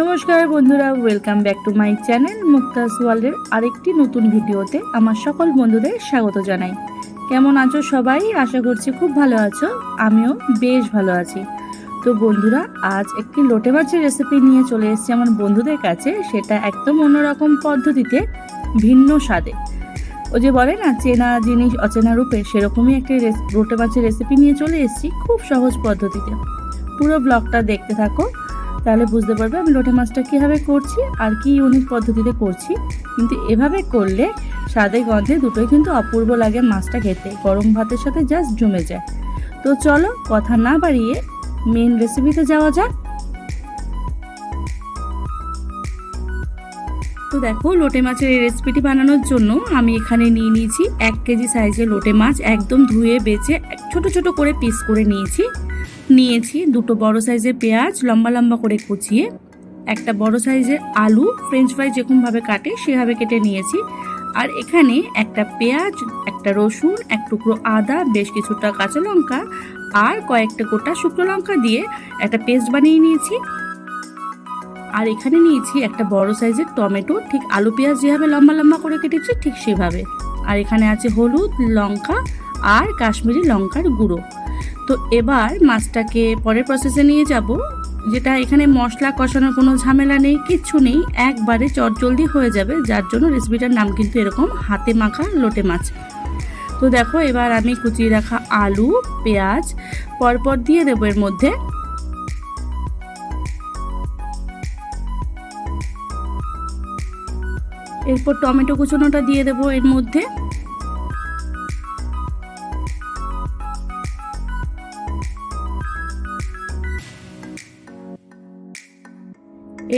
নমস্কার বন্ধুরা welcome back to my channel Mukta's ওয়ার্ল্ডের আরেকটি নতুন ভিডিওতে আমার সকল বন্ধুদের স্বাগত জানাই। কেমন আছো সবাই? আশা করছি খুব ভালো আছো, আমিও বেশ ভালো আছি। তো বন্ধুরা, আজ একটি লোটে মাছের রেসিপি নিয়ে চলে এসেছি আমার বন্ধুদের কাছে, সেটা একদম অন্যরকম পদ্ধতিতে, ভিন্ন স্বাদে। ও যে বলে না, চেনা জিনিস অচেনা রূপে, সেরকমই একটি লোটে মাছের রেসিপি নিয়ে চলে এসেছি খুব সহজ পদ্ধতিতে। পুরো ব্লগটা দেখতে থাকো তাহলে বুঝতে পারবে আমি লোটে মাছটা কীভাবে করছি আর কি ইউনিক পদ্ধতিতে করছি। কিন্তু এভাবে করলে স্বাদে গন্ধে দুটোই কিন্তু অপূর্ব লাগে মাছটা খেতে। গরম ভাতের সাথে জাস্ট জমে যায়। তো চলো কথা না বাড়িয়ে মেন রেসিপিতে যাওয়া যাক। দেখো, লোটে মাছের রেসিপিটি বানানোর জন্য আমি এখানে নিয়ে নিয়েছি এক কেজি সাইজের লোটে মাছ, একদম ধুয়ে বেছে ছোট ছোট করে পিস করে নিয়েছি। নিয়েছি দুটো বড় সাইজের পেঁয়াজ, লম্বা লম্বা করে কুচিয়ে। একটা বড় সাইজের আলু ফ্রেঞ্চ ফ্রাই যেরকমভাবে কাটে, সেভাবে কেটে নিয়েছি। আর এখানে একটা পেঁয়াজ, একটা রসুন, এক টুকরো আদা, বেশ কিছুটা কাঁচা লঙ্কা আর কয়েকটা গোটা শুকনো লঙ্কা দিয়ে একটা পেস্ট বানিয়ে নিয়েছি। আর এখানে নিয়েছি একটা বড় সাইজের টমেটো। ঠিক আলু পেঁয়াজ যেভাবে লম্বা লম্বা করে কেটেছি, ঠিক সেভাবে। আর এখানে আছে হলুদ, লঙ্কা আর কাশ্মীরি লঙ্কার গুঁড়ো। তো এবার মাছটাকে পরের প্রসেসে নিয়ে যাব, যেটা এখানে মশলা কষানোর কোনো ঝামেলা নেই, কিচ্ছু নেই। একবারে চটজলদি হয়ে যাবে, যার জন্য রেসিপিটার নাম কিন্তু এরকম, হাতে মাখা, লোটে মাছ। তো দেখো, এবার আমি কুচিয়ে রাখা আলু, পেঁয়াজ, পরপর দিয়ে দেবো এর মধ্যে এরপর টমেটো কুচোনোটা দিয়ে দেবো এর মধ্যে।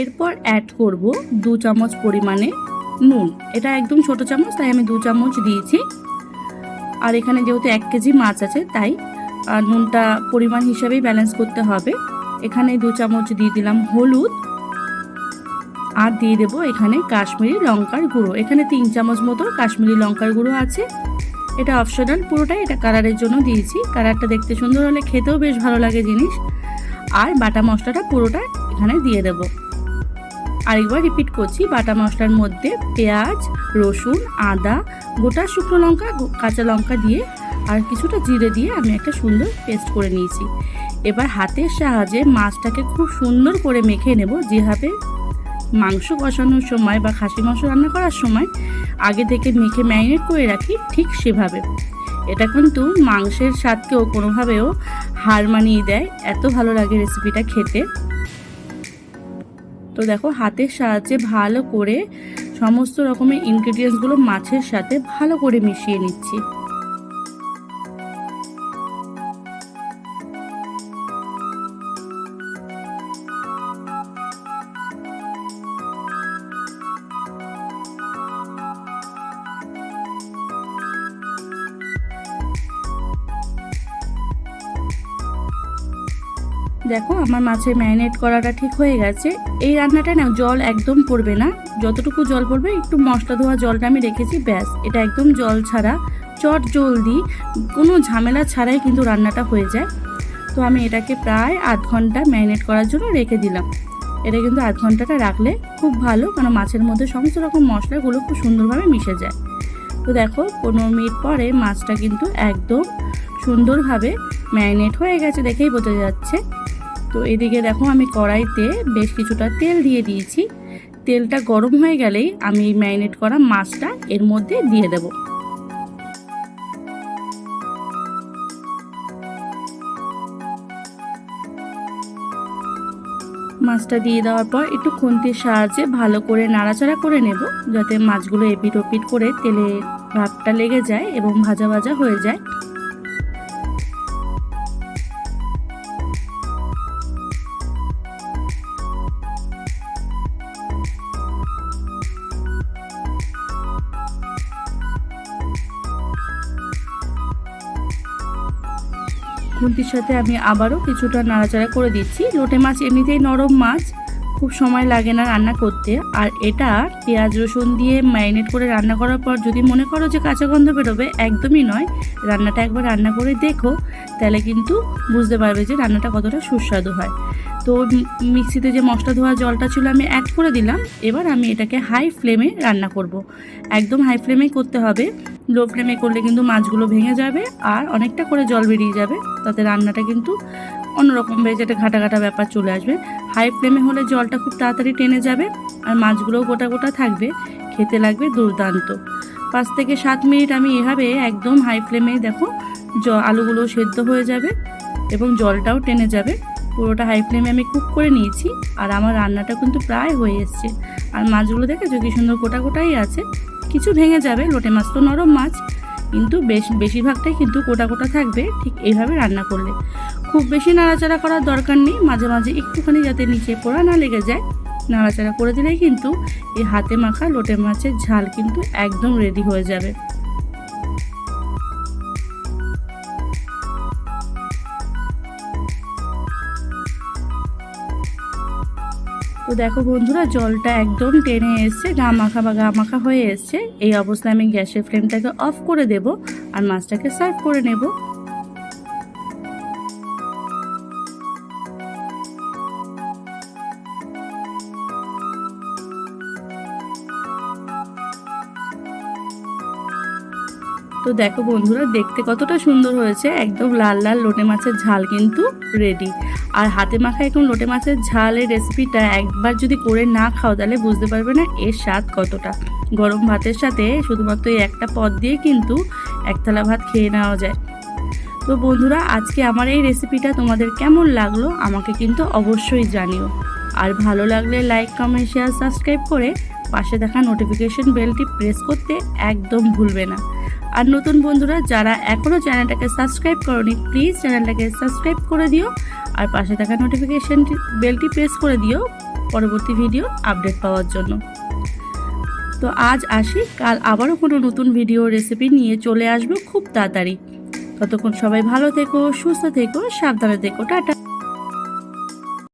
এরপর অ্যাড করব দু চামচ পরিমাণে নুন। এটা একদম ছোট চামচ, তাই আমি দু চামচ দিয়েছি। আর এখানে যেহেতু এক কেজি মাছ আছে, তাই নুনটা পরিমাণ হিসাবেই ব্যালেন্স করতে হবে। এখানে দু চামচ দিয়ে দিলাম হলুদ। আর দিয়ে দেবো এখানে কাশ্মীরি লঙ্কার গুঁড়ো। এখানে তিন চামচ মতো কাশ্মীরি লঙ্কার গুঁড়ো আছে। এটা অপশনাল, পুরোটাই এটা কালারের জন্য দিয়েছি। কালারটা দেখতে সুন্দর হলে খেতেও বেশ ভালো লাগে জিনিস। আর বাটা মশলাটা পুরোটা এখানে দিয়ে দেবো। আরেকবার রিপিট করছি, বাটা মশলার মধ্যে পেঁয়াজ, রসুন, আদা, গোটা শুকনো লঙ্কা কাঁচা লঙ্কা দিয়ে আর কিছুটা জিরে দিয়ে আমি একটা সুন্দর পেস্ট করে নিয়েছি। এবার হাতের সাহায্যে মাছটাকে খুব সুন্দর করে মেখে নেব যেভাবে মাংস কষানোর সময় বা খাসি মাংস রান্না করার সময় আগে থেকে মেখে ম্যারিনেট করে রাখি ঠিক সেভাবে। এটা কিন্তু মাংসের স্বাদকেও কোনোভাবেও হার মানিয়ে দেয়। এত ভালো লাগে রেসিপিটা খেতে। তো দেখো, হাতের সাহায্যে ভালো করে সমস্ত রকমের ইনগ্রিডিয়েন্টসগুলো মাছের সাথে ভালো করে মিশিয়ে নিচ্ছি। দেখো, আমার মাছের ম্যারিনেট করাটা ঠিক হয়ে গেছে। এই রান্নাটা না, জল একদম পড়বে না। যতটুকু জল পড়বে, একটু মশলা ধোয়া জলটা আমি রেখেছি, ব্যাস। এটা একদম জল ছাড়া, চট জলদি, কোনো ঝামেলা ছাড়াই কিন্তু রান্নাটা হয়ে যায়। তো আমি এটাকে প্রায় আধ ঘণ্টা ম্যারিনেট করার জন্য রেখে দিলাম। এটা কিন্তু আধ ঘন্টাটা রাখলে খুব ভালো, কারণ মাছের মধ্যে সমস্ত রকম মশলাগুলো খুব সুন্দরভাবে মিশে যায়। তো দেখো, পনেরো মিনিট পরে মাছটা কিন্তু একদম সুন্দরভাবে ম্যারিনেট হয়ে গেছে দেখেই বোঝা যাচ্ছে। তো এদিকে দেখো আমি কড়াইতে বেশ কিছুটা তেল দিয়ে দিয়েছি। তেলটা গরম হয়ে গেলেই আমি ম্যারিনেট করা মাছটা এর মধ্যে দিয়ে দেব। মাছটা দিয়ে দেওয়ার পর একটু খুন্তির সাহায্যে ভালো করে নাড়াচাড়া করে নেব, যাতে মাছগুলো এপিট ওপিট করে তেলে ভাতটা লেগে যায় এবং ভাজা ভাজা হয়ে যায়। খুন্তির সাথে আমি আবারও কিছুটা নাড়াচাড়া করে দিচ্ছি। লোটে মাছ এমনিতেই নরম মাছ, খুব সময় লাগে না রান্না করতে। আর এটা পেঁয়াজ, রসুন দিয়ে ম্যারিনেট করে রান্না করার পর যদি মনে করো যে কাঁচা গন্ধ বেরোবে, একদমই নয়। রান্নাটা একবার রান্না করে দেখো, তাহলে কিন্তু বুঝতে পারবে যে রান্নাটা কতটা সুস্বাদু হয়। তো মিক্সিতে যে মশলা ধোয়া জলটা ছিল আমি অ্যাড করে দিলাম। এবার আমি এটাকে হাই ফ্লেমে রান্না করব। একদম হাই ফ্লেমেই করতে হবে। লো ফ্লেমে করলে কিন্তু মাছগুলো ভেঙে যাবে আর অনেকটা করে জল বেরিয়ে যাবে। তাতে রান্নাটা কিন্তু অন্যরকম বেশ একটা ঘাটা ঘাটা ব্যাপার চলে আসবে। হাই ফ্লেমে হলে জলটা খুব তাড়াতাড়ি টেনে যাবে আর মাছগুলোও গোটা গোটা থাকবে। খেতে লাগবে দুর্দান্ত। পাঁচ থেকে সাত মিনিট আমি এভাবে একদম হাই ফ্লেমে দেখো জ আলুগুলো সেদ্ধ হয়ে যাবে এবং জলটাও টেনে যাবে। পুরোটা হাই ফ্লেমে আমি কুক করে নিয়েছি আর আমার রান্নাটা কিন্তু প্রায় হয়ে এসছে। আর মাছগুলো দেখেছ কি সুন্দর গোটা গোটাই আছে? কিছু ভেঙে যাবে লোটে মাছ তো নরম মাছ, কিন্তু বেশ, বেশিরভাগটাই কিন্তু কোটা কোটা থাকবে ঠিক এইভাবে রান্না করলে। খুব বেশি নাড়াচাড়া করার দরকার নেই, মাঝে মাঝে একটুখানি যাতে নিচে পোড়া না লেগে যায়, নাড়াচাড়া করে দিলেই কিন্তু এই হাতে মাখা লোটে মাছের ঝাল কিন্তু একদম রেডি হয়ে যাবে। দেখো বন্ধুরা, জলটা একদম টেনে এসছে, গা মাখা বা গা মাখা হয়ে এসছে। এই অবস্থায় আমি গ্যাসের ফ্লেমটাকে অফ করে দেব আর মাছটাকে সার্ভ করে নেব। তো দেখো বন্ধুরা, দেখতে কতটা সুন্দর হয়েছে, একদম লাল লাল লোটে মাছের ঝাল কিন্তু রেডি। আর হাতে মাখা এখন লোটে মাছের ঝালের রেসিপিটা একবার যদি করে না খাও, তাহলে বুঝতে পারবে না এর স্বাদ কতটা। গরম ভাতের সাথে শুধুমাত্র এই একটা পদ দিয়ে কিন্তু এক থালা ভাত খেয়ে নেওয়া যায়। তো বন্ধুরা, আজকে আমার এই রেসিপিটা তোমাদের কেমন লাগল আমাকে কিন্তু অবশ্যই জানিও। আর ভালো লাগলে লাইক কমেন্ট শেয়ার সাবস্ক্রাইব করে পাশে দেখা নোটিফিকেশন বেলটি প্রেস করতে একদম ভুলবে না। আর নতুন বন্ধুরা, যারা এখনও চ্যানেলটাকে সাবস্ক্রাইব করনি প্লিজ চ্যানেলটাকে সাবস্ক্রাইব করে দিও। আর পাশে থাকা নোটিফিকেশন বেলটি প্রেস করে দিও পরবর্তী ভিডিও আপডেট পাওয়ার জন্য। তো আজ আসি, কাল আবারও কোনো নতুন ভিডিও রেসিপি নিয়ে চলে আসব খুব তাড়াতাড়ি। ততক্ষণ সবাই ভালো থেকো, সুস্থ থেকো, সাবধানে থেকো, টাটা।